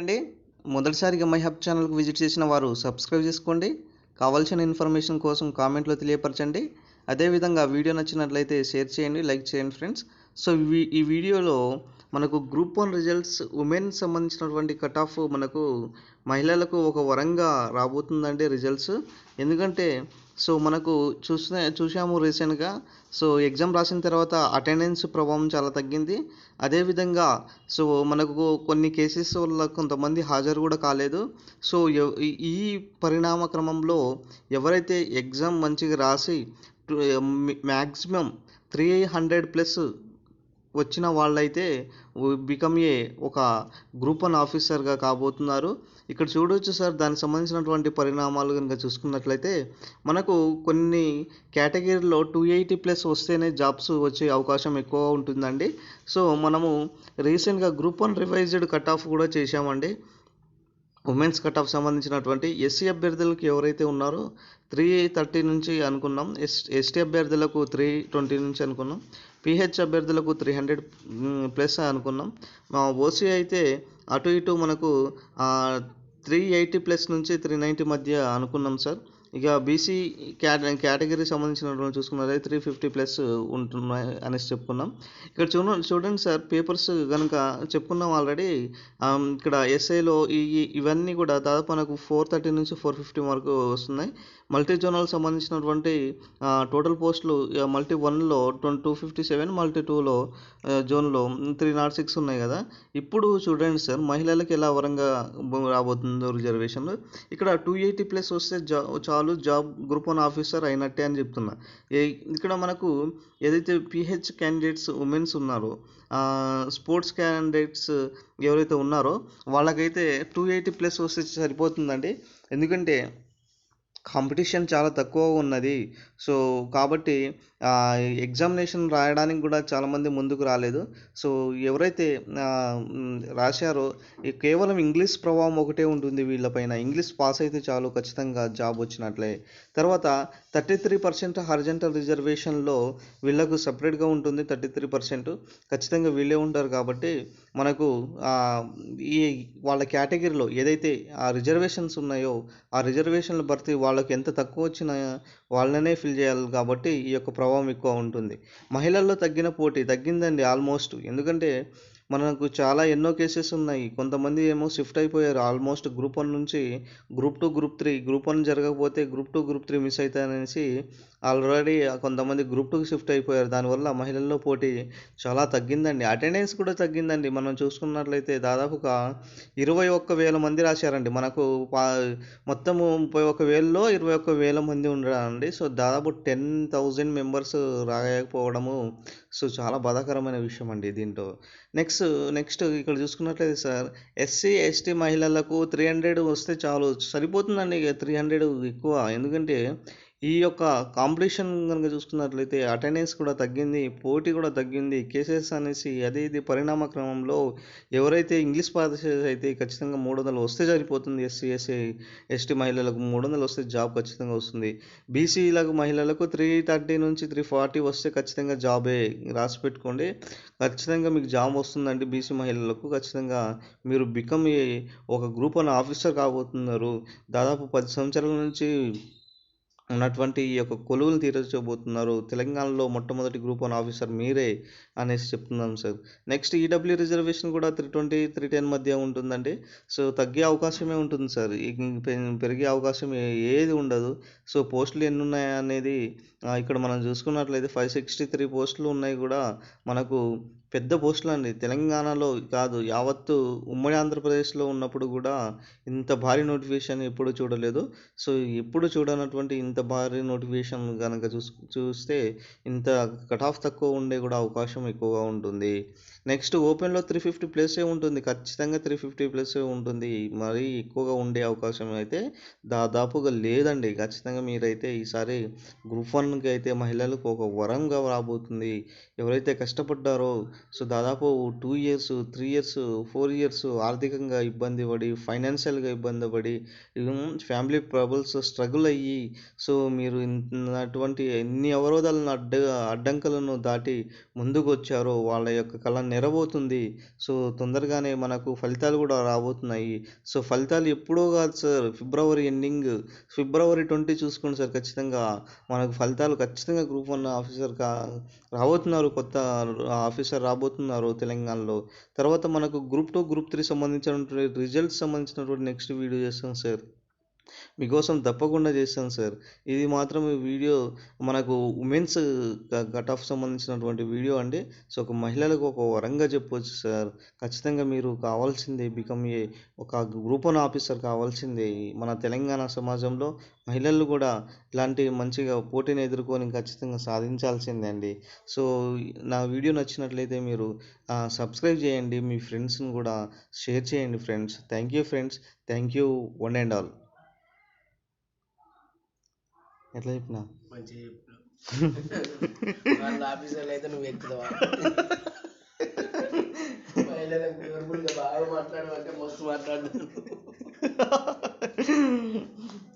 అండి. మొదటిసారిగా my hub ఛానల్కి విజిట్ చేసిన వారు సబ్స్క్రైబ్ చేసుకోండి. కావాల్సిన ఇన్ఫర్మేషన్ కోసం కామెంట్లో తెలియపరచండి. అదేవిధంగా వీడియో నచ్చినట్లయితే షేర్ చేయండి లైక్ చేయండి ఫ్రెండ్స్. సో ఈ ఈ వీడియోలో మనకు గ్రూప్ వన్ రిజల్ట్స్ ఉమెన్ సంబంధించినటువంటి కట్ ఆఫ్ మనకు మహిళలకు ఒక వరంగా రాబోతుందండి రిజల్ట్స్ ఎందుకంటే సో మనకు చూసిన చూసాము రీసెంట్గా సో ఎగ్జామ్ రాసిన తర్వాత అటెండెన్స్ ప్రభావం చాలా తగ్గింది. అదేవిధంగా సో మనకు కొన్ని కేసెస్ వల్ల కొంతమంది హాజరు కూడా కాలేదు. సో ఈ- ఈ పరిణామ క్రమంలో ఎవరైతే ఎగ్జామ్ మంచిగా రాసి మ్యాక్సిమం త్రీ హండ్రెడ్ ప్లస్ వచ్చిన వాళ్ళైతే బికమ్ ఏ ఒక గ్రూప్ వన్ ఆఫీసర్గా కాబోతున్నారు. ఇక్కడ చూడవచ్చు సార్ దానికి సంబంధించినటువంటి పరిణామాలు కనుక చూసుకున్నట్లయితే మనకు కొన్ని కేటగిరీలో టూ ఎయిటీ ప్లస్ వస్తేనే జాబ్స్ వచ్చే అవకాశం ఎక్కువ ఉంటుందండి. సో మనము రీసెంట్గా group one revised cut off కూడా చేశామండి. ఉమెన్స్ కట్ ఆఫ్ సంబంధించినటువంటి ఎస్సీ అభ్యర్థులకు ఎవరైతే ఉన్నారో త్రీ థర్టీ నుంచి అనుకున్నాం ఎస్ ఎస్టీ అభ్యర్థులకు త్రీ ట్వంటీ నుంచి అనుకున్నాం పిహెచ్ అభ్యర్థులకు త్రీ హండ్రెడ్ ప్లస్ అనుకున్నాం. మా ఓసీ అయితే అటు ఇటు మనకు త్రీ ఎయిటీ ప్లస్ నుంచి త్రీ నైంటీ మధ్య అనుకున్నాం సార్. ఇక బీసీ క్యాట కేటగిరీ సంబంధించినటువంటి చూసుకున్నట్లయితే త్రీ ఫిఫ్టీ ప్లస్ ఉంటున్నాయి అనేసి చెప్పుకున్నాం. ఇక్కడ చూడ చూడండి సార్ పేపర్స్ కనుక చెప్పుకున్నాం ఆల్రెడీ ఇక్కడ ఎస్ఐలో ఈ ఇవన్నీ కూడా దాదాపు మనకు ఫోర్ థర్టీ నుంచి ఫోర్ ఫిఫ్టీ వరకు వస్తున్నాయి. మల్టీ జోనల్ సంబంధించినటువంటి టోటల్ పోస్టులు మల్టీ వన్లో twenty two fifty seven multi టూలో జోన్లో త్రీ నాట్ సిక్స్ ఉన్నాయి కదా. ఇప్పుడు చూడండి సార్ మహిళలకు ఎలా వరంగా రాబోతుందో రిజర్వేషన్ ఇక్కడ టూ ఎయిటీ ప్లస్ వస్తే జా వాళ్ళు జాబ్ గ్రూప్ వన్ ఆఫీసర్ అయినట్టే అని చెప్తున్నా. ఏ- ఇక్కడ మనకు ఏదైతే పిహెచ్ క్యాండిడేట్స్ ఉమెన్స్ ఉన్నారో స్పోర్ట్స్ క్యాండిడేట్స్ ఎవరైతే ఉన్నారో వాళ్ళకైతే టూ ఎయిటీ ప్లస్ వస్తే సరిపోతుందండి. ఎందుకంటే కాంపిటీషన్ చాలా తక్కువ ఉన్నది. సో కాబట్టి ఎగ్జామినేషన్ రాయడానికి కూడా చాలామంది ముందుకు రాలేదు. సో ఎవరైతే రాశారో కేవలం ఇంగ్లీష్ ప్రభావం ఒకటే ఉంటుంది వీళ్ళపైన ఇంగ్లీష్ పాస్ అయితే చాలు ఖచ్చితంగా జాబ్ వచ్చినట్లే. తర్వాత థర్టీ త్రీ పర్సెంట్ హర్జెంటల్ రిజర్వేషన్లో వీళ్ళకు సపరేట్గా ఉంటుంది థర్టీ త్రీ పర్సెంట్. ఖచ్చితంగా వీళ్ళే ఉంటారు కాబట్టి మనకు ఈ వాళ్ళ కేటగిరీలో ఏదైతే ఆ రిజర్వేషన్స్ ఉన్నాయో ఆ రిజర్వేషన్ల భర్తీ వాళ్ళకి ఎంత తక్కువ వచ్చినా వాళ్ళనే ఫిల్ చేయాలి కాబట్టి ఈ యొక్క ప్రభావం ఎక్కువ ఉంటుంది. మహిళల్లో తగ్గిన పోటీ తగ్గిందండి ఆల్మోస్ట్ ఎందుకంటే మనకు చాలా ఎన్నో కేసెస్ ఉన్నాయి. కొంతమంది ఏమో షిఫ్ట్ అయిపోయారు. ఆల్మోస్ట్ గ్రూప్ వన్ నుంచి group two group three group one జరగకపోతే group two group three miss అవుతాయనేసి already కొంతమంది గ్రూప్ టూకి షిఫ్ట్ అయిపోయారు. దానివల్ల మహిళల్లో పోటీ చాలా తగ్గిందండి. అటెండెన్స్ కూడా తగ్గిందండి. మనం చూసుకున్నట్లయితే దాదాపుగా ఇరవై ఒక్క వేల మంది రాశారండి. మనకు మొత్తము ముప్పై ఒక్క వేలలో ఇరవై ఒక్క వేల మంది ఉన్నారండి సో దాదాపు టెన్ థౌజండ్ మెంబర్స్ రాయకపోవడము సో చాలా బాధాకరమైన విషయం అండి దీంట్లో. నెక్స్ట్ నెక్స్ట్ ఇక్కడ చూసుకున్నట్లయితే సార్ ఎస్సీ ఎస్టీ మహిళలకు త్రీ హండ్రెడ్ వస్తే చాలు. సరిపోతుందండి ఇక త్రీ హండ్రెడ్ ఎక్కువ. ఎందుకంటే ఈ యొక్క కాంపిటీషన్ కనుక చూసుకున్నట్లయితే అటెండెన్స్ కూడా తగ్గింది పోటీ కూడా తగ్గింది కేసెస్ అనేసి అదే ఇది పరిణామ క్రమంలో ఎవరైతే ఇంగ్లీష్ పాస్ అయితే ఖచ్చితంగా మూడు వందలు వస్తే సరిపోతుంది. ఎస్సీ ఎస్సీ ఎస్టీ మహిళలకు మూడు వందలు వస్తే జాబ్ ఖచ్చితంగా వస్తుంది. బీసీలకు మహిళలకు త్రీ థర్టీ నుంచి త్రీ ఫార్టీ వస్తే ఖచ్చితంగా జాబే రాసి పెట్టుకోండి. ఖచ్చితంగా మీకు జాబ్ వస్తుందండి బీసీ మహిళలకు. ఖచ్చితంగా మీరు బికమ్ ఒక గ్రూప్ అనే ఆఫీసర్ కాబోతున్నారు. దాదాపు పది సంవత్సరాల నుంచి ఉన్నటువంటి ఈ యొక్క కొలువులు తీర్చబోతున్నారు. తెలంగాణలో మొట్టమొదటి గ్రూప్ వన్ ఆఫీసర్ మీరే అనేసి చెప్తున్నాం సార్ నెక్స్ట్ ఈడబ్ల్యూ రిజర్వేషన్ కూడా త్రీ ట్వంటీ త్రీ టెన్ మధ్య ఉంటుందండి. సో తగ్గే అవకాశమే ఉంటుంది సార్ పె- పెరిగే అవకాశం ఏది ఉండదు. సో పోస్టులు ఎన్ని ఉన్నాయి అనేది ఇక్కడ మనం చూసుకున్నట్లయితే ఫైవ్ సిక్స్టీ త్రీ పోస్టులు ఉన్నాయి కూడా మనకు పెద్ద పోస్టులు అండి. తెలంగాణలో కాదు యావత్తు ఉమ్మడి ఆంధ్రప్రదేశ్లో ఉన్నప్పుడు కూడా ఇంత భారీ నోటిఫికేషన్ ఎప్పుడు చూడలేదు. సో ఎప్పుడు చూడనటువంటి ఇంత భారీ నోటిఫికేషన్ కనుక చూస్ చూస్తే ఇంత కట్ ఆఫ్ తక్కువ ఉండే కూడా అవకాశం ఎక్కువగా ఉంటుంది. నెక్స్ట్ ఓపెన్లో త్రీ ఫిఫ్టీ ప్లసే ఉంటుంది. ఖచ్చితంగా త్రీ ఫిఫ్టీ ప్లసే ఉంటుంది. మరీ ఎక్కువగా ఉండే అవకాశం అయితే దాదాపుగా లేదండి. ఖచ్చితంగా మీరైతే ఈసారి గ్రూప్ వన్కి అయితే మహిళలకు ఒక వరంగా రాబోతుంది. ఎవరైతే కష్టపడ్డారో సో దాదాపు two years three years four years ఆర్థికంగా ఇబ్బంది పడి ఫైనాన్షియల్గా ఇబ్బంది పడి ఫ్యామిలీ ప్రాబ్లమ్స్ స్ట్రగుల్ అయ్యి సో మీరు అటువంటి ఎన్ని అవరోధాలను అడ్డ అడ్డంకులను దాటి ముందుకు వచ్చారో వాళ్ళ యొక్క కళ నెరవోతుంది సో తొందరగానే మనకు ఫలితాలు కూడా రాబోతున్నాయి. సో ఫలితాలు ఎప్పుడో కాదు sir February ending February twenty చూసుకోండి సార్ ఖచ్చితంగా. మనకు ఫలితాలు ఖచ్చితంగా గ్రూప్ వన్ ఆఫీసర్ కా రాబోతున్నారు కొత్త ఆఫీసర్ రాబోతున్నారు తెలంగాణలో. తర్వాత మనకు గ్రూప్ టూ గ్రూప్ త్రీ సంబంధించినటువంటి రిజల్ట్స్ సంబంధించినటువంటి నెక్స్ట్ వీడియో చేస్తాం సార్ మీకోసం తప్పకుండా చేస్తాను సార్. ఇది మాత్రం ఈ వీడియో మనకు ఉమెన్స్ కట్ ఆఫ్ సంబంధించినటువంటి వీడియో అండి. సో ఒక మహిళలకు ఒక వరంగా చెప్పవచ్చు సార్. ఖచ్చితంగా మీరు కావాల్సిందే బికమ్ ఏ ఒక గ్రూప్ వన్ ఆఫీసర్ కావాల్సిందే. మన తెలంగాణ సమాజంలో మహిళలు కూడా ఇలాంటి మంచిగా పోటీని ఎదుర్కొని ఖచ్చితంగా సాధించాల్సిందే అండి. సో నా వీడియో నచ్చినట్లయితే మీరు సబ్స్క్రైబ్ చేయండి. మీ ఫ్రెండ్స్ని కూడా షేర్ చేయండి friends thank you friends thank you one and all ఎట్లా చెప్పినా? మంచిగా చెప్పినావు వాళ్ళ ఆఫీసర్లు అయితే నువ్వు ఎక్కుతావా? మహిళలకు బాగా మాట్లాడమంటే మస్తు మాట్లాడుతున్నావు